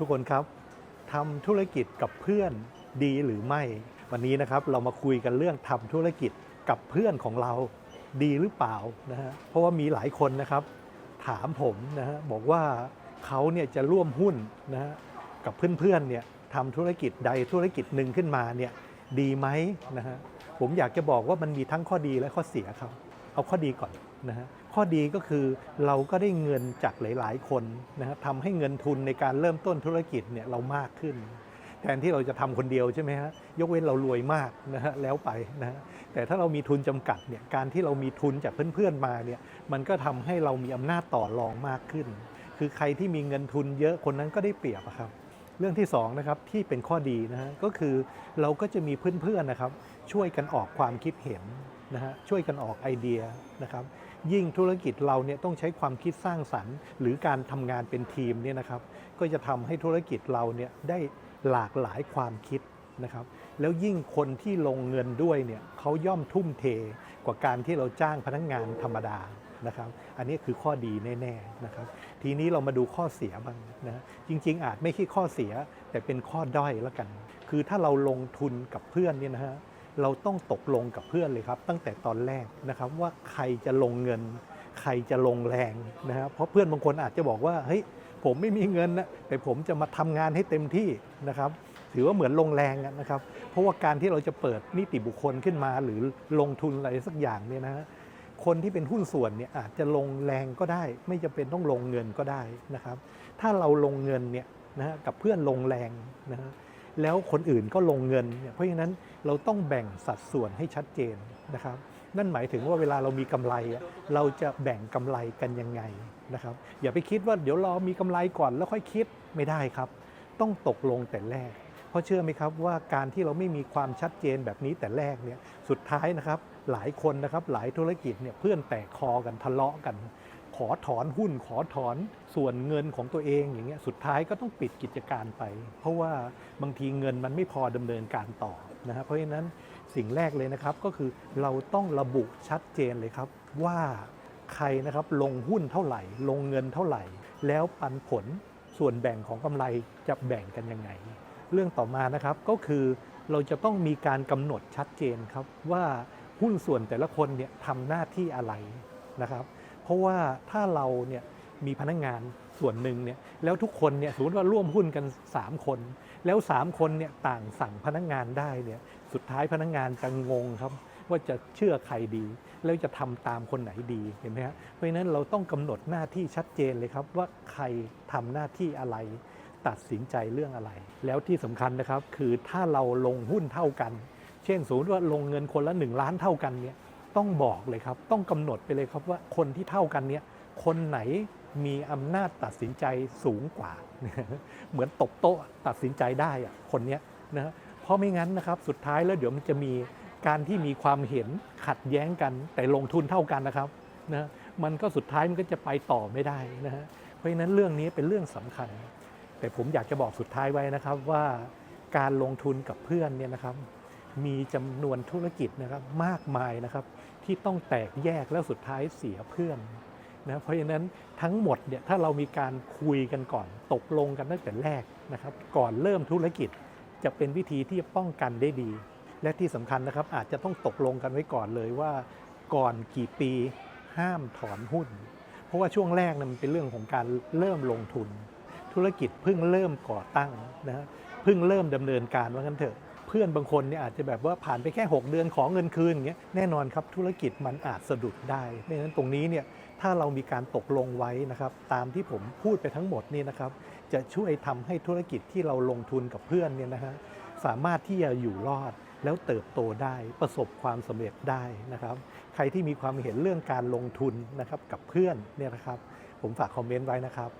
ทุกคนครับทำธุรกิจกับเพื่อนดีหรือไม่ วันนี้นะครับเรามาคุยกันเรื่องทำธุรกิจกับเพื่อนของเราดีหรือเปล่านะฮะเพราะว่ามีหลายคนนะครับ ถามผมนะฮะบอกว่าเขาเนี่ยจะร่วมหุ้นนะฮะกับเพื่อนๆเนี่ยทำธุรกิจใดธุรกิจหนึ่งขึ้นมาเนี่ยดีไหมนะฮะผมอยากจะบอกว่ามันมีทั้งข้อดีและข้อเสียครับ เอาข้อดีก่อน นะฮะข้อดีก็คือเราก็ได้เงินจากหลาย ๆ คนนะฮะทำให้เงินทุนในการเริ่มต้นธุรกิจเนี่ยเรามากขึ้น แทนที่เราจะทำคนเดียวใช่ไหมฮะยกเว้นเรารวยมากนะฮะแล้วไปนะฮะแต่ถ้าเรามีทุนจำกัดเนี่ยการที่เรามีทุนจากเพื่อน ๆ มาเนี่ยมันก็ทำให้เรามีอำนาจต่อรองมากขึ้น คือใครที่มีเงินทุนเยอะคนนั้นก็ได้เปรียบครับเรื่องที่สองนะครับที่เป็นข้อดีนะฮะก็คือเราก็จะมีเพื่อนๆนะครับช่วยกันออกความคิดเห็นนะฮะช่วยกันออกไอเดียนะครับ ยิ่งธุรกิจเราเนี่ยต้องใช้ความคิดสร้างสรรค์ หรือการทำงานเป็นทีมเนี่ยนะครับ ก็จะทำให้ธุรกิจเราเนี่ยได้หลากหลายความคิดนะครับ แล้วยิ่งคนที่ลงเงินด้วยเนี่ยเขาย่อมทุ่มเทกว่าการที่เราจ้างพนักงานธรรมดานะครับ อันนี้คือข้อดีแน่ๆนะครับ ทีนี้เรามาดูข้อเสียบ้างนะฮะจริง ๆ อาจไม่ใช่ข้อเสียแต่เป็นข้อด้อยแล้วกัน คือถ้าเราลงทุนกับเพื่อนเนี่ยนะฮะ เราต้องตกลงกับเพื่อนเลยครับ ตั้งแต่ตอนแรกนะครับว่าใครจะลงเงิน ใครจะลงแรงนะฮะเพราะเพื่อนบางคนอาจจะบอกว่าเฮ้ยผมไม่มีเงินนะแต่ผมจะมาทำงานให้เต็มที่นะครับถือว่าเหมือนลงแรงนะครับ เพราะว่าการที่เราจะเปิดนิติบุคคลขึ้นมา หรือลงทุนอะไรสักอย่างเนี่ยนะคนที่เป็นหุ้นส่วนเนี่ยอาจจะลงแรงก็ได้ ไม่จำเป็นต้องลงเงินก็ได้นะครับ ถ้าเราลงเงินเนี่ยนะกับเพื่อนลงแรงนะฮะ แล้วคนอื่นก็ลงเงิน เพราะฉะนั้นเราต้องแบ่งสัดส่วนให้ชัดเจนนะครับ นั่นหมายถึงว่าเวลาเรามีกำไร เราจะแบ่งกำไรกันยังไงนะครับ อย่าไปคิดว่าเดี๋ยวรอมีกำไรก่อนแล้วค่อยคิดไม่ได้ครับ ต้องตกลงแต่แรก เพราะเชื่อไหมครับว่าการที่เราไม่มีความชัดเจนแบบนี้แต่แรกเนี่ยสุดท้ายนะครับหลายคนนะครับหลายธุรกิจเนี่ยเพื่อนแตกคอกันทะเลาะกัน ขอถอนหุ้นขอถอนส่วนเงินของตัวเองอย่างเงี้ยสุดท้ายก็ต้องปิดกิจการไป เพราะว่าบางทีเงินมันไม่พอดำเนินการต่อนะครับเพราะฉะนั้นสิ่งแรกเลยนะครับก็คือเราต้องระบุชัดเจนเลยครับว่าใครนะครับลงหุ้นเท่าไหร่ ลงเงินเท่าไหร่ แล้วปันผลส่วนแบ่งของกำไรจะแบ่งกันยังไง เรื่องต่อมานะครับก็คือเราจะต้องมีการกำหนดชัดเจนครับว่าหุ้นส่วนแต่ละคนเนี่ยทำหน้าที่อะไรนะครับ ราะว่าถ้าเราเนี่ยมีพนักงานส่วนหนึ่งเนี่ยแล้วทุกคนเนี่ยสมมติว่าร่วมหุ้นกัน 3 คน แล้ว 3 คนเนี่ยต่างสั่งพนักงานได้เนี่ยสุดท้ายพนักงานจะงงครับ ว่าจะเชื่อใครดี แล้วจะทำตามคนไหนดีเห็นไหมฮะเพราะฉะนั้นเราต้องกำหนดหน้าที่ชัดเจนเลยครับว่าใครทำหน้าที่อะไร ตัดสินใจเรื่องอะไร แล้วที่สำคัญนะครับคือถ้าเราลงหุ้นเท่ากัน เช่นสมมติว่าลงเงินคนละ 1 ล้านเท่ากันเนี่ย ต้องบอกเลยครับ ต้องกำหนดไปเลยครับว่าคนที่เท่ากันเนี่ยคนไหนมีอำนาจตัดสินใจสูงกว่า เหมือนตบโต๊ะตัดสินใจได้อะคนเนี้ยนะเพราะไม่งั้นนะครับสุดท้ายแล้วเดี๋ยวมันจะมีการที่มีความเห็นขัดแย้งกัน แต่ลงทุนเท่ากันนะครับนะมันก็สุดท้ายมันก็จะไปต่อไม่ได้นะฮะเพราะฉะนั้นเรื่องนี้เป็นเรื่องสำคัญ แต่ผมอยากจะบอกสุดท้ายไว้นะครับว่าการลงทุนกับเพื่อนเนี่ยนะครับ มีจำนวนธุรกิจนะครับมากมายนะครับ ที่ต้องแตกแยกแล้วสุดท้ายเสียเพื่อนนะเพราะฉะนั้นทั้งหมดเนี่ยถ้าเรามีการคุยกันก่อนตกลงกันตั้งแต่แรกนะครับ ก่อนเริ่มธุรกิจจะเป็นวิธีที่จะป้องกันได้ดี และที่สำคัญนะครับอาจจะต้องตกลงกันไว้ก่อนเลยว่า ก่อนกี่ปีห้ามถอนหุ้น เพราะว่าช่วงแรกนะมันเป็นเรื่องของการเริ่มลงทุน ธุรกิจเพิ่งเริ่มก่อตั้งนะเพิ่งเริ่มดำเนินการว่างั้นเถอะ เพื่อนบางคนเนี่ยอาจจะแบบว่าผ่านไปแค่ 6 เดือนขอเงินคืนอย่างเงี้ยแน่นอนครับธุรกิจมันอาจสะดุดได้เพราะฉะนั้นตรงนี้เนี่ยถ้าเรามีการตกลงไว้นะครับตามที่ผมพูดไปทั้งหมดนี่นะครับจะช่วยทำให้ธุรกิจที่เราลงทุนกับเพื่อนเนี่ยนะฮะสามารถที่จะอยู่รอดแล้วเติบโตได้ประสบความสำเร็จได้นะครับ ใครที่มีความเห็นเรื่องการลงทุนนะครับกับเพื่อนเนี่ยนะครับ ผมฝากคอมเมนต์ไว้นะครับ